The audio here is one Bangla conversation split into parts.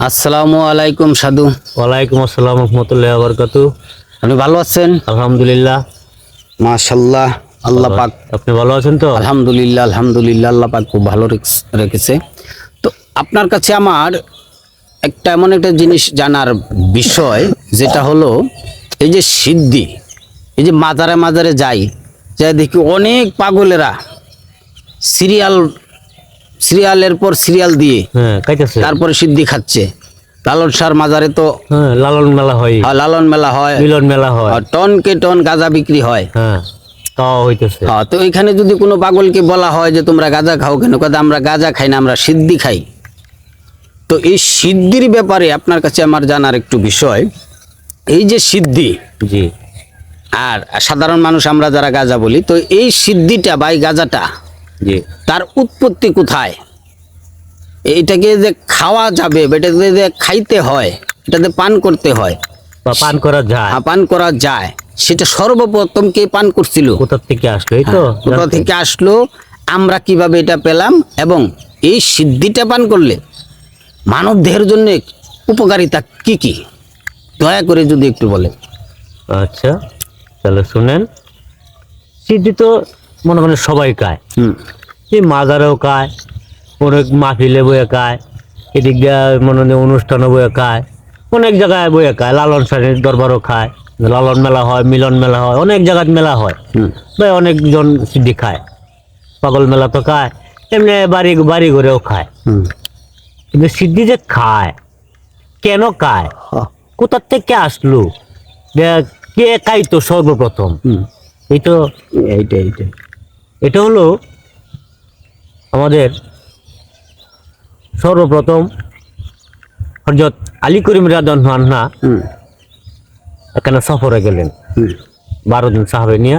আসসালামু আলাইকুম সাধু। ওয়ালাইকুম আসসালাম রহমতুল্লাহ বরকাত। আপনি ভালো আছেন? আলহামদুলিল্লাহ। মাশাল্লাহ আল্লাহ পাক। আপনি ভালো আছেন তো? আলহামদুলিল্লাহ আলহামদুলিল্লাহ আল্লাহ পাক খুব ভালো রেখ- রেখেছে। তো আপনার কাছে আমার একটা এমন একটা জিনিস জানার বিষয় যেটা হলো এই যে সিদ্ধি এই যে মাজারে মাজারে যাই যা দেখি অনেক পাগলেরা সিরিয়াল সিরিয়ালের পর সিরিয়াল দিয়ে হ্যাঁ তারপরে সিদ্ধি খাচ্ছে। লালন সার মাজারে তো হ্যাঁ লালন মেলা হয়। লালন মেলা হয়। মিলন মেলা হয়। টন কে টন গাঁজা বিক্রি হয়। হ্যাঁ হ্যাঁ তো এখানে যদি কোনো পাগলকে বলা হয় যে তোমরা গাঁজা খাও কেন? কথা আমরা গাঁজা খাই না আমরা সিদ্ধি খাই। তো এই সিদ্ধির ব্যাপারে আপনার কাছে আমার জানার একটু বিষয়। এই যে সিদ্ধি জি। আর সাধারণ মানুষ আমরা যারা গাঁজা বলি তো এই সিদ্ধিটা বা এই গাঁজাটা জি তার উৎপত্তি কোথায়? এইটাকে যে খাওয়া যাবে বা এটাকে যে খাইতে হয় এটাতে পান করতে হয়। বা পান করা যায়। হ্যাঁ, পান করা যায়। সেটা সর্বপ্রথম কে পান করছিল? কোথা থেকে আসলো এই তো কোথা থেকে আসলো আমরা কীভাবে এটা পেলাম এবং এই সিদ্ধিটা পান করলে মানব দেহের জন্য উপকারিতা কি কি? দয়া করে যদি একটু বলে আচ্ছা তাহলে শুনেন। সিদ্ধি তো মনে করেন সবাই খায়। হুম। এই মাজারেও খায় অনেক মাহফিলে বয়ে খায় এদিক দিয়ে মনে হয় অনুষ্ঠানে বয়ে খায় অনেক জায়গায় বয়ে খায় লালন সারির দরবারও খায় লালন মেলা হয় মিলন মেলা হয় অনেক জায়গায় মেলা হয়। বা অনেকজন সিদ্ধি খায় পাগল মেলা তো খায় এমনি বাড়ি বাড়ি ঘরেও খায়। কিন্তু সিদ্ধি যে খায় কেন খায়? কোথার থেকে আসলো? কে খাইতো সর্বপ্রথম? এই তো এইটা এইটা এটা হলো আমাদের সর্বপ্রথম হজরত আলী করিম হুম। এখানে সফরে গেলেন। বারো দিন সাহাবে নিয়ে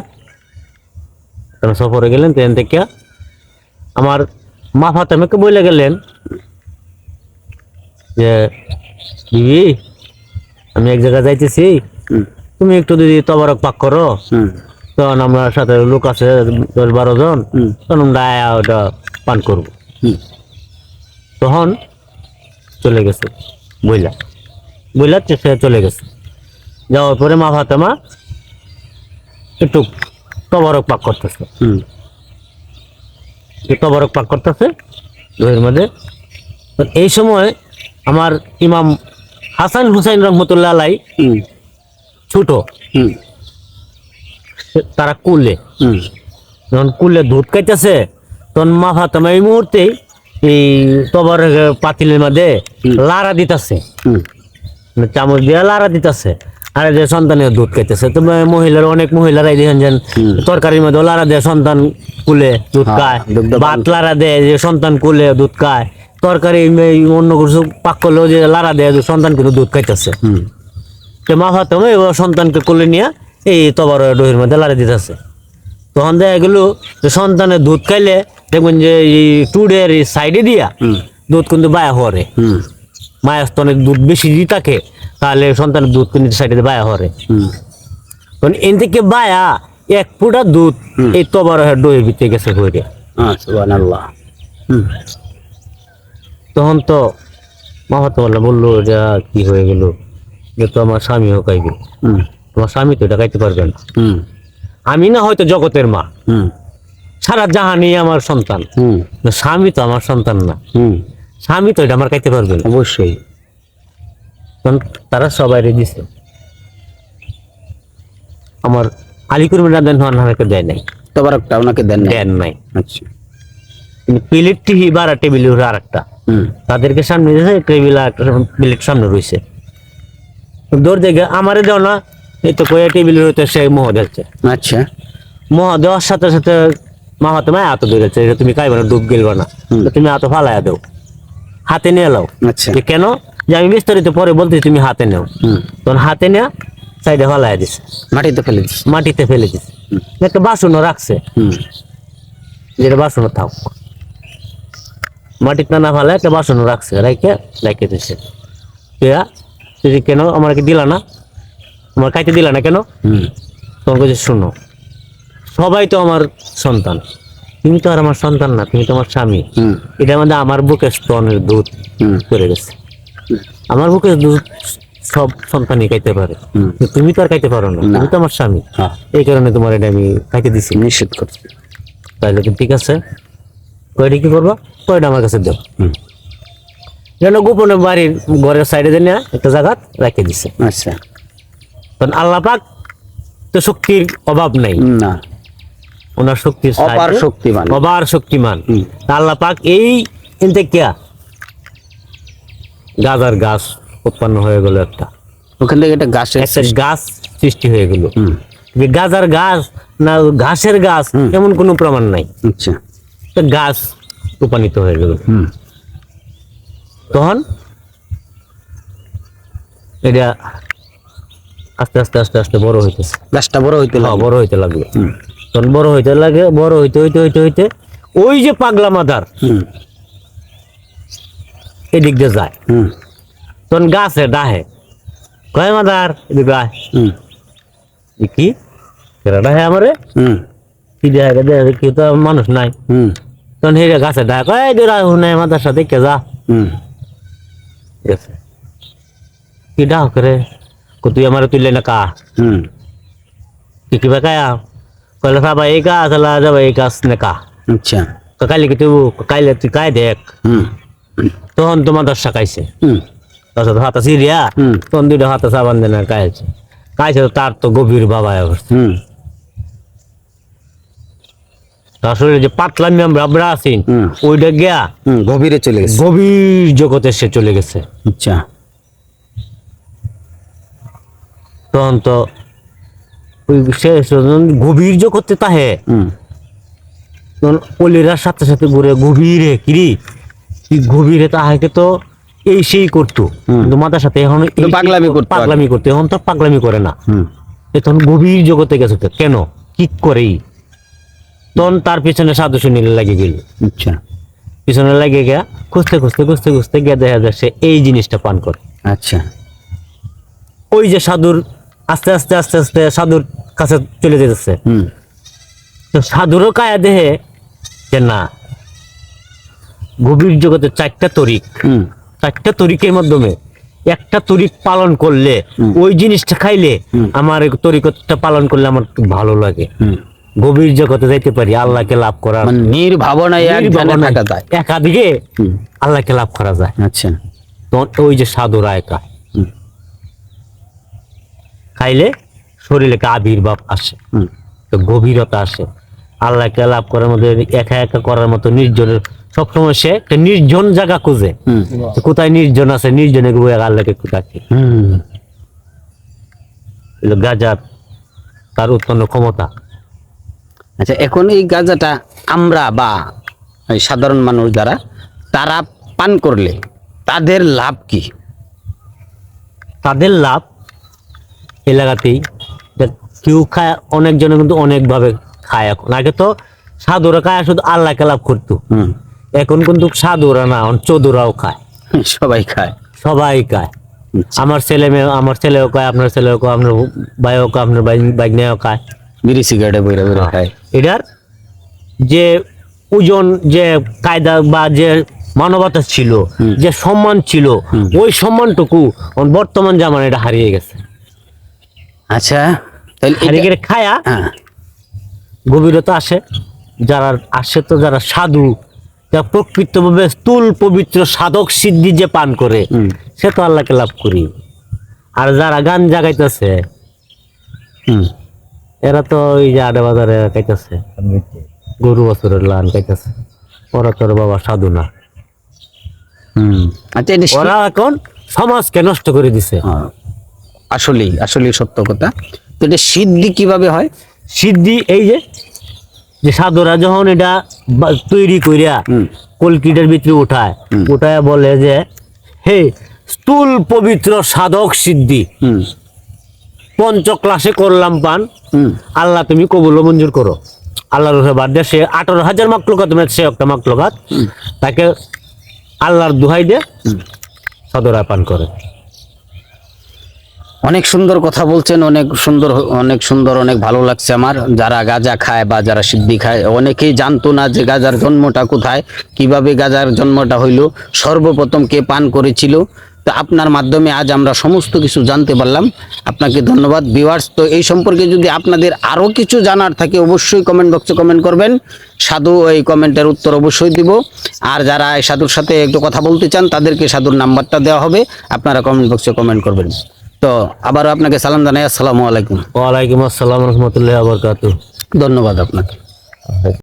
এখানে সফরে গেলেন। ট্রেন থেকে আমার মা ফাতেমাকে বলে গেলেন যে দিদি আমি এক জায়গায় যাইতেছি। তুমি একটু যদি তবারক পাক করো। তখন আমরা সাথে লোক আছে দশ বারো জন হুম। তখন আমরা আয়া ওটা পান করব। তখন চলে গেছে বইলা। বইলা সে চলে গেছে। যাওয়ার পরে মা ফাতেমা একটু তবরক পাক করতেছে। তবরক পাক করতেছে দইয়ের মধ্যে। এই সময় আমার ইমাম হাসান হুসাইন রহমতুল্লাহ আলাই ছোট। তারা কুলে। যখন কুলে দুধ খাইতেছে তখন মা ফাতেমা এই মুহূর্তে এই তবর পাতিলের মধ্যে। লারা দিতেছে। মানে চামচ দিয়ে লারা দিতেছে। আর যে সন্তানের দুধ খাইতেছে তো মহিলার অনেক মহিলারাই দেখেন যে তরকারির মধ্যে লারা দেয় সন্তান কুলে দুধ হ্যাঁ, খায়। ভাত লারা দেয়। যে সন্তান কুলে দুধ খায়। তরকারি অন্য কিছু পাক করলেও যে লারা দেয় যে সন্তান কিন্তু দুধ খাইতেছে। তো মা ফাতেমা এবার সন্তানকে কোলে নিয়ে এই তবর ডহির মধ্যে লারা দিতেছে। তখন দেখা গেল যে সন্তানের দুধ খাইলে দেখবেন যে এই টুডের সাইডে দিয়া দুধ কিন্তু বায়া হরে হুম। মায়ের স্তনে দুধ বেশি দিয়ে থাকে তাহলে সন্তানের দুধ কিন্তু সাইডে বায়া হরে তখন এন থেকে বায়া এক ফুটা দুধ এই তবর ডহির ভিতরে গেছে হ্যাঁ তখন তো মা ফাতেমা বলল যে আহ, কি হয়ে গেল যে তো আমার স্বামীও খাইবে। হুম। তোমার স্বামী তো এটা খাইতে পারবে না। আমি না হয়তো জগতের মা। সারা জাহানি আমার সন্তান। স্বামী তো আমার সন্তান না। স্বামী তো এটা আমার খাইতে পারবে না। অবশ্যই। তারা সবাই দিছে। আমার আলিকুর মিরাদান আমাকে দেয় নাই। তবারকটা ওনাকে দেন দেন নাই। আচ্ছা। প্লেট টিভি বারা টেবিল আর একটা তাদেরকে সামনে দিয়েছে টেবিল আর একটা প্লেট সামনে রয়েছে দৌড় দেখে আমারে দেও না এই তো কয়ে টেবিলের হইতে সে মোহ আচ্ছা। মোহ দেওয়ার সাথে সাথে মা হাতে মায় হাতে ধরেছে এটা তুমি খাইবে না ডুব গেলবে না। তুমি ফালাইয়া দেও। হাতে নিয়ে আচ্ছা। কেন? যে আমি বিস্তারিত পরে বলতে তুমি হাতে নেও। তখন হাতে সাইডে ফালাই দিছে। মাটিতে ফেলে দিস মাটিতে ফেলে দিছে। একটা বাসনও রাখছে। যেটা বাসনও থাক। মাটিতে না ফালে একটা বাসনও রাখছে। রাইকে রাইকে দিছে। কেন আমাকে দিলা না আমার খাইতে দিলা না কেন? তখন কাছে শুনো সবাই তো আমার সন্তান। তুমি তো আর আমার সন্তান না তুমি তো আমার স্বামী। এটা মধ্যে আমার বুকে স্তনের দুধ করে গেছে। আমার বুকে দুধ সব সন্তানই খাইতে পারে। তুমি তো আর খাইতে পারো না। তুমি তো আমার স্বামী। হ্যাঁ। এই কারণে তোমার এটা আমি খাইতে দিছি। নিষেধ করছি। তাহলে তো ঠিক আছে। কয়টা কি করব? কয়টা আমার কাছে দেও। হুম। যেন গোপনে বাড়ির ঘরের সাইডে দেন একটা জায়গা রেখে দিছে। আচ্ছা। কারণ আল্লাহ পাক তো শক্তির অভাব নাই। না। ওনার শক্তির অপার শক্তিমান। অপার শক্তিমান। আল্লাহ পাক এই এনতে কিয়া গাজার গাছ উৎপন্ন হয়ে গেল একটা। ওখান থেকে একটা একটা গাছ সৃষ্টি হয়ে গেল। যে গাজার গাছ না ঘাসের গাছ এমন কোনো প্রমাণ নাই। আচ্ছা। গাছ রূপান্বিত হয়ে গেল। হুম। তখন এটা আস্তে আস্তে আস্তে আস্তে বড় হইতেছে। গাছটা বড় হইতে হ্যাঁ, বড় হইতে লাগল তখন বড় হইতে লাগে বড় হইতে হইতে হইতে হইতে ওই যে পাগলা মাদার এদিক দিয়ে যায়। তখন গাছে ডাহে। কয় মাদার? এদিকে আয়। কি? ডাহে আমারে? কি দেয় দেয় কেউ তো মানুষ নাই। হুম। তখন হেরে গাছে ডাহে। কয় দূরা হুনে মাদার সাথে কে যা? হুম। ঠিক আছে। কি ডাহ করে? কো তুই আমার তুললে না কা হুম কি কিবা কায়া কইলে সাবা এই গাছ আলা যাবা এই গাছ নে কা আচ্ছা তো কালি কি তুই কাইলে তুই কাই দেখ হুম তখন তোমার দশ কাইছে হুম তারপর হাতা সিরিয়া। তখন দুইটা হাতা সাবান দেন কাইছে কাইছে তার তো গভীর বাবা অবস্থা হুম শরীরে যে পাতলা মেমরা আছেন হুম। ওইটা গিয়া গভীরে চলে গেছে গভীর জগতে সে চলে গেছে আচ্ছা তখন তো ওই সে গভীর জগতে তাহে। হুম। তখন অলিরার সাথে সাথে ঘুরে গভীরে কিরি গভীরে তাহাকে তো এই সেই করতো। কিন্তু মাতার সাথে এখন পাগলামি করতো পাগলামি করতো। এখন তো পাগলামি করে না। এখন গভীর জগতে গেছে তো। কেন? কি করেই? তখন তার পিছনে সাধু সুনীল লাগে গেল। আচ্ছা। পিছনে লাগে গিয়া খুঁজতে খুঁজতে খুঁজতে খুঁজতে গিয়ে দেখা সে এই জিনিসটা পান করে। আচ্ছা। ওই যে সাধুর আস্তে আস্তে আস্তে আস্তে সাধুর কাছে চলে যেতেছে। তো সাধুরও কায়া দেহে যে না গভীর জগতে চারটা তরিক। চারটা তরিকের মাধ্যমে একটা তরিক পালন করলে ওই জিনিসটা খাইলে আমার এই তরিকতটা পালন করলে আমার ভালো লাগে। গভীর জগতে যাইতে পারি আল্লাহকে লাভ করা। মানে নির্ভাবনায় একাদিকে আল্লাহকে লাভ করা যায়। আচ্ছা। ওই যে সাধুরা একা শরীরে একটা আবির্ভাব আসে গভীরতা আসে। আল্লাহকে লাভ করার মধ্যে একা একা করার মতো নির্জনের সবসময় সে একটা নির্জন জায়গা খুঁজে। কোথায় নির্জন আছে নির্জনে আল্লাহকে হুম। গাজার তার উৎপন্ন ক্ষমতা। আচ্ছা এখন এই গাজাটা আমরা বা সাধারণ মানুষ যারা তারা পান করলে তাদের লাভ কি? তাদের লাভ এলাকাতেই। কেউ খায় অনেকজনে কিন্তু অনেকভাবে খায় এখন। আগে তো সাধুরা খায় শুধু আল্লাহকে লাভ করতো। এখন কিন্তু সাধুরা না চোদুরাও খায়। সবাই খায়। সবাই খায়। আচ্ছা। আমার ছেলে মেয়ে আমার ছেলেও খায় আপনার ছেলেও খায় আপনার ভাইও খায় আপনার বাইকনেও খায়। বিড়ি সিগারেটে বইরা বইরা খায়। এটার যে ওজন যে কায়দা বা যে মানবতা ছিল যে সম্মান ছিল ওই সম্মানটুকু বর্তমান জামানা এটা হারিয়ে গেছে। আচ্ছা তাহলে খায়া হ্যাঁ। গভীরতা আসে যারা আসে তো যারা সাধু যারা প্রকৃতভাবে স্থূল পবিত্র সাধক সিদ্ধি যে পান করে সে তো আল্লাহকে লাভ করি। আর যারা গান জাগাইতেছে হুম। এরা তো ওই যে আডে বাজারে খাইতেছে গরু বছরের লান খাইতেছে ওরা তোর বাবা সাধু না। হুম। আচ্ছা ওরা এখন সমাজকে নষ্ট করে দিছে। হ্যাঁ, আসলেই আসলেই সত্য কথা। তো এটা সিদ্ধি কীভাবে হয়? সিদ্ধি এই যে যে সাধুরা যখন এটা তৈরি করিয়া কলকিটার ভিতরে উঠায়। উঠায় বলে যে হে স্থূল পবিত্র সাধক সিদ্ধি। হুম। পঞ্চ ক্লাসে করলাম পান। আল্লাহ তুমি কবুল মঞ্জুর করো। আল্লাহর বাদ দিয়ে সে আঠারো হাজার মাকলুকাত মানে সে একটা মাকলুকাত তাকে আল্লাহর দুহাই দিয়ে হুম। সাধুরা পান করে। অনেক সুন্দর কথা বলছেন, অনেক সুন্দর অনেক সুন্দর, অনেক ভালো লাগছে আমার। যারা গাঁজা খায় বা যারা সিদ্ধি খায়, অনেকেই জানতো না যে গাজার জন্মটা কোথায়, কীভাবে গাজার জন্মটা হইল। সর্বপ্রথম কে পান করেছিল, তো আপনার মাধ্যমে আজ আমরা সমস্ত কিছু জানতে পারলাম। আপনাকে ধন্যবাদ। ভিউয়ার্স, তো এই সম্পর্কে যদি আপনাদের আরও কিছু জানার থাকে, অবশ্যই কমেন্ট বক্সে কমেন্ট করবেন। সাধু এই কমেন্টের উত্তর অবশ্যই দিব। আর যারা এই সাধুর সাথে একটু কথা বলতে চান, তাদেরকে সাধুর নাম্বারটা দেওয়া হবে। আপনারা কমেন্ট বক্সে কমেন্ট করবেন। তো আবারও আপনাকে সালাম জানাই আসসালামু আলাইকুম। ওয়ালাইকুম আসসালাম রহমতুল্লাহ বরকাতু ধন্যবাদ আপনাকে।